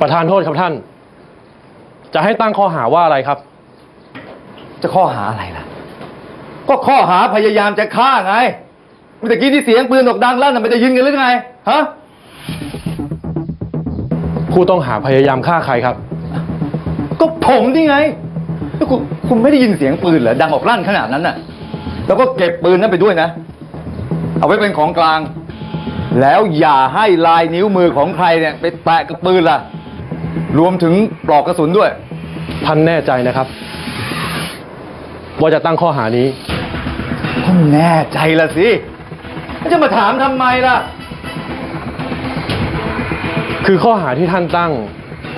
ประธานโทษครับท่าน จะให้ตั้งข้อหาว่าอะไรครับ จะข้อหาอะไรล่ะ ก็ข้อหาพยายามจะฆ่าไงเมื่อกี้ที่เสียงปืนดอกดังลั่นน่ะมันจะยิงกันหรือไงฮะผู้ต้องหาพยายามฆ่าใครครับ ก็ผมนี่ไงแล้วคุณคุณไม่ได้ยินเสียงปืนเหรอดังออกลั่นขนาดนั้นน่ะ แล้วก็เก็บปืนนั้นไปด้วยนะ เอาไว้เป็นของกลาง แล้วอย่าให้ลายนิ้วมือของใครเนี่ย ไปแตะกับปืนล่ะ รวมถึงปลอกกระสุนด้วย ท่านแน่ใจนะครับ ว่าจะตั้งข้อหานี้ ก็แน่ใจละสิแล้วจะมาถามทำไมล่ะ คือข้อหาที่ท่านตั้ง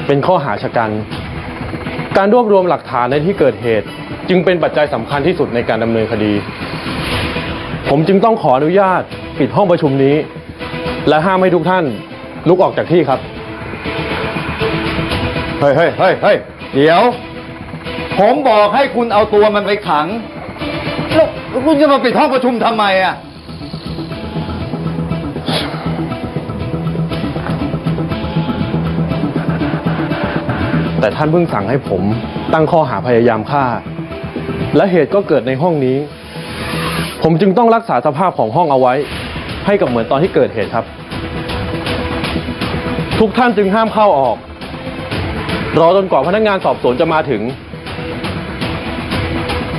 เป็นข้อหาชะกัน การรวบรวมหลักฐานในที่เกิดเหตุ จึงเป็นปัจจัยสำคัญที่สุดในการดำเนินคดี ผมจึงต้องขออนุญาตปิดห้องประชุมนี้ และห้ามให้ทุกท่านลุกออกจากที่ครับ เฮ้ยเฮ้ยเฮ้ยเฮ้ยเดี๋ยว ผมบอกให้คุณเอาตัวมันไปขังแล้วแล้วคุณจะมาปิดห้องประชุมทำไมอะ แต่ท่านเพิ่งสั่งให้ผมตั้งข้อหาพยายามฆ่า และเหตุก็เกิดในห้องนี้ ผมจึงต้องรักษาสภาพของห้องเอาไว้ ให้กับเหมือนตอนที่เกิดเหตุครับ ทุกท่านจึงห้ามเข้าออก รอจนกว่าพนักงานสอบสวนจะมาถึง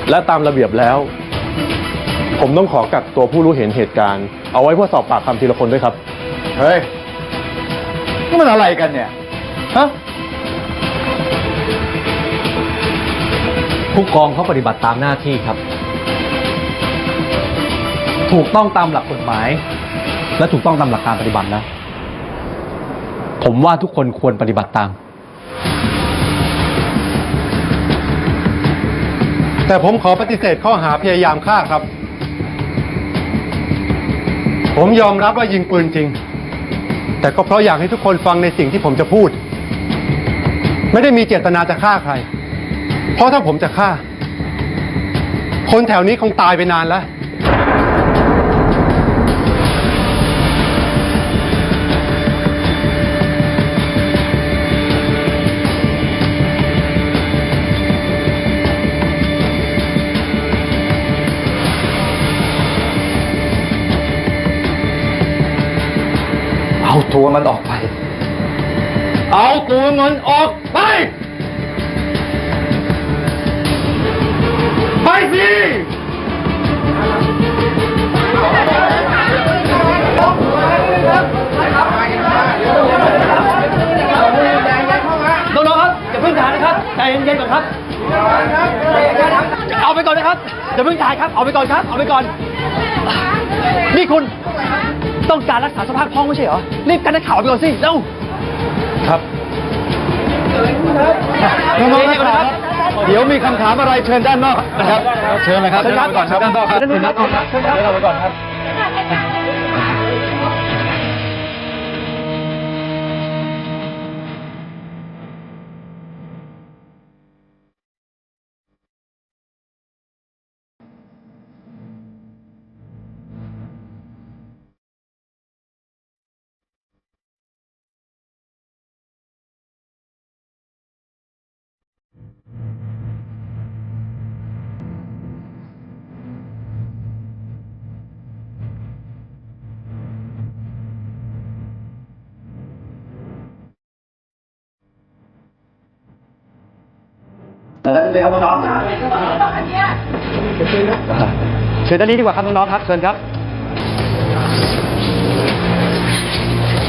และตามระเบียบแล้ว ผมต้องขอกักตัวผู้รู้เห็นเหตุการณ์ เอาไว้เพื่อสอบปากคำทีละคนด้วยครับ เฮ้ย นี่มันอะไรกันเนี่ย ฮะ ผู้กองเขาปฏิบัติตามหน้าที่ครับ ถูกต้องตามหลักกฎหมาย และถูกต้องตามหลักการปฏิบัตินะ ผมว่าทุกคนควรปฏิบัติตาม แต่ผมขอปฏิเสธข้อหาพยายามฆ่าครับ ผมยอมรับว่ายิงปืนจริง แต่ก็เพราะอยากให้ทุกคนฟังในสิ่งที่ผมจะพูด ไม่ได้มีเจตนาจะฆ่าใคร เพราะถ้าผมจะฆ่า คนแถวนี้คงตายไปนานแล้ว ตัวมันออกไป เอาตัวมันออกไป ไปสิน้องๆครับอย่าเพิ่งถ่ายนะครับใจเย็นๆก่อนครับ เอาไปก่อนนะครับอย่าเพิ่งถ่ายครับ เอาไปก่อนครับ เอาไปก่อน นี่คุณ ต้องการรักษาสภาพห้องไม่ใช่เหรอ รีบกันนักข่าวไปก่อนสิ เร็ว ครับน้องๆนะครับ เดี๋ยวมีคำถามอะไรเชิญด้านนอกนะครับ เชิญเลยครับเชิญครับก่อนครับด้านนอกครับเชิญครับเชิญครับเชิญเราไปก่อนครับ เชิญด้านนี้ดีกว่าครับน้องๆครับเชิญครับ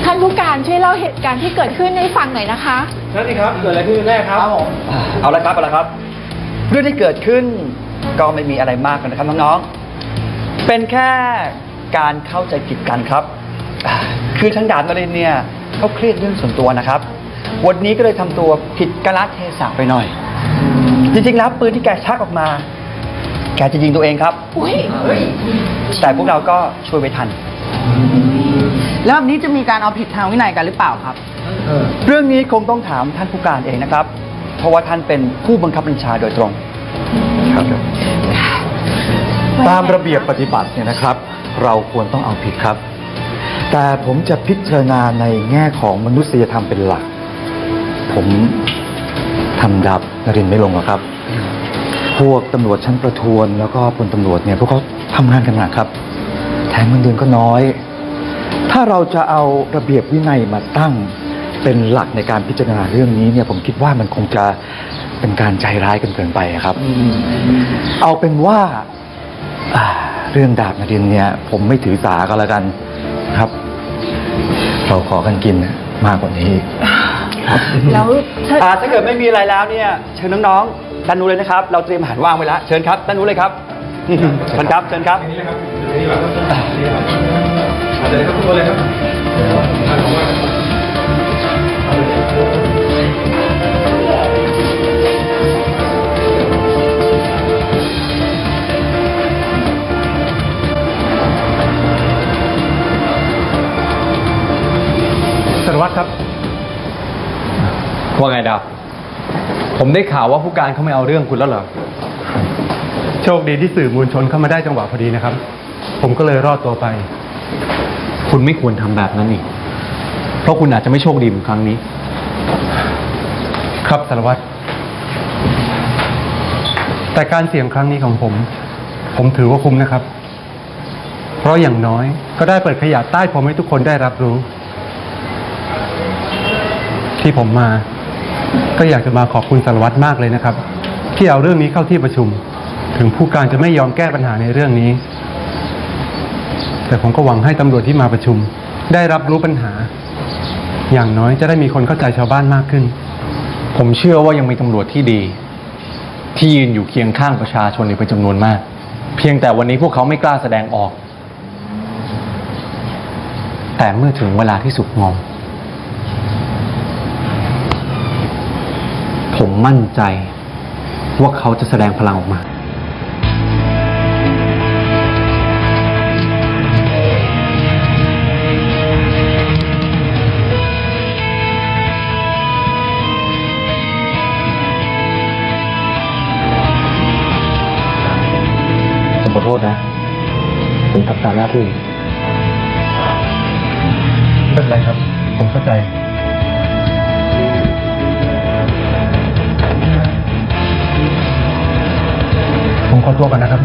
ท่านผู้การช่วยเล่าเหตุการณ์ที่เกิดขึ้นให้ฟังหน่อยนะคะ นั่นสิครับ เกิดอะไรขึ้นแน่ครับเอาละครับเอาละครับ เรื่องที่เกิดขึ้นก็ไม่มีอะไรมากนะครับน้องๆ เป็นแค่การเข้าใจผิดกันครับอ่าคือทางดาบนรินทร์เนี่ยเขาเครียดเรื่องส่วนตัวนะครับ วันนี้ก็เลยทำตัวผิดกาลเทศะไปหน่อย จริงๆแล้วปืนที่แกชักออกมา แกจะยิงตัวเองครับ อุ้ยแต่พวกเราก็ช่วยไว้ทัน แล้วแบบนี้จะมีการเอาผิดทางวินัยกันหรือเปล่าครับ เรื่องนี้คงต้องถามท่านผู้การเองนะครับ เพราะว่าท่านเป็นผู้บังคับบัญชาโดยตรง ครับตามระเบียบปฏิบัติเนี่ยนะครับ เราควรต้องเอาผิดครับ แต่ผมจะพิจารณาในแง่ของมนุษยธรรมเป็นหลัก ผม ทำดาบนรินทร์ไม่ลงหรอกครับ พวกตำรวจชั้นประทวนแล้วก็พลตำรวจเนี่ยพวกเขาทำงานกันหนักครับ แถมเงินเดือนก็น้อย ถ้าเราจะเอาระเบียบวินัยมาตั้งเป็นหลักในการพิจารณาเรื่องนี้เนี่ยผมคิดว่ามันคงจะเป็นการใจร้ายกันเกินไปอะครับ เอาเป็นว่าอ่าเรื่องดาบนรินทร์เนี่ย ผมไม่ถือสาก็แล้วกันครับ เราขอกันกินมากกว่านี้ แล้วถ้าอ่าถ้าเกิดไม่มีอะไรแล้วเนี่ยเชิญน้องๆด้านนู้นเลยนะครับ เราเตรียมอาหารว่างไว้แล้วเชิญครับด้านนู้นเลยครับเชิญครับเชิญครับสารวัตรครับ ว่าไงดาว ผมได้ข่าวว่าผู้การเขาไม่เอาเรื่องคุณแล้วเหรอ โชคดีที่สื่อมวลชนเข้ามาได้จังหวะพอดีนะครับ ผมก็เลยรอดตัวไป คุณไม่ควรทำแบบนั้นอีกเพราะคุณอาจจะไม่โชคดีเหมือนครั้งนี้ ครับสารวัตร แต่การเสี่ยงครั้งนี้ของผม ผมถือว่าคุ้มนะครับ เพราะอย่างน้อยก็ได้เปิดขยะใต้ผมให้ทุกคนได้รับรู้ที่ผมมา ก็อยากจะมาขอบคุณสารวัตรมากเลยนะครับ ที่เอาเรื่องนี้เข้าที่ประชุม ถึงผู้การจะไม่ยอมแก้ปัญหาในเรื่องนี้ แต่ผมก็หวังให้ตำรวจที่มาประชุม ได้รับรู้ปัญหา อย่างน้อยจะได้มีคนเข้าใจชาวบ้านมากขึ้น ผมเชื่อว่ายังมีตำรวจที่ดี ที่ยืนอยู่เคียงข้างประชาชนอีกเป็นจำนวนมาก เพียงแต่วันนี้พวกเขาไม่กล้าแสดงออก แต่เมื่อถึงเวลาที่สุดงอม ผมมั่นใจ ว่าเขาจะแสดงพลังออกมา ผมขอโทษนะ ผมทำตามหน้าที่ไม่เป็นไรครับ ผมเข้าใจ ผมขอตัวก่อนนะครับ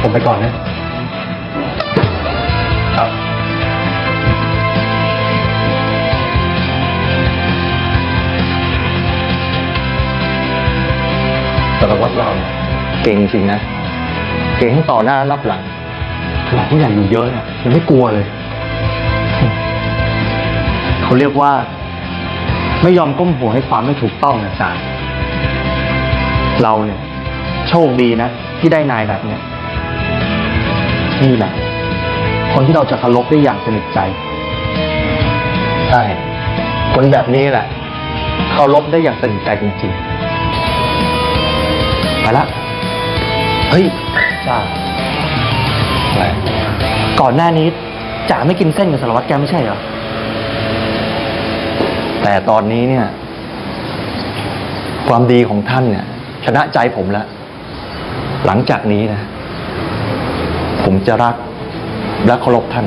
ผมไปก่อนนะ ครับ สารวัตรเราเนี่ยเก่งจริงนะ เก่งทั้งต่อหน้ารับหลังขนาดผู้ใหญ่อยู่เยอะเนี่ยยังไม่กลัวเลย เขาเรียกว่า ไม่ยอมก้มหัวให้ความไม่ถูกต้องนะจารเราเนี่ย โชคดีนะ ที่ได้นายแบบเนี้ยนี่แหละคนที่เราจะเคารพได้อย่างสนิทใจ ใช่ คนแบบนี้แหละเคารพได้อย่างสนิทใจจริงๆไปละเฮ้ยจ้าอะไรก่อนหน้านี้จ๋าไม่กินเส้นกับสารวัตรแกไม่ใช่เหรอ แต่ตอนนี้เนี่ย ความดีของท่านเนี่ย ชนะใจผมแล้ว หลังจากนี้นะ ผมจะรักและเคารพท่าน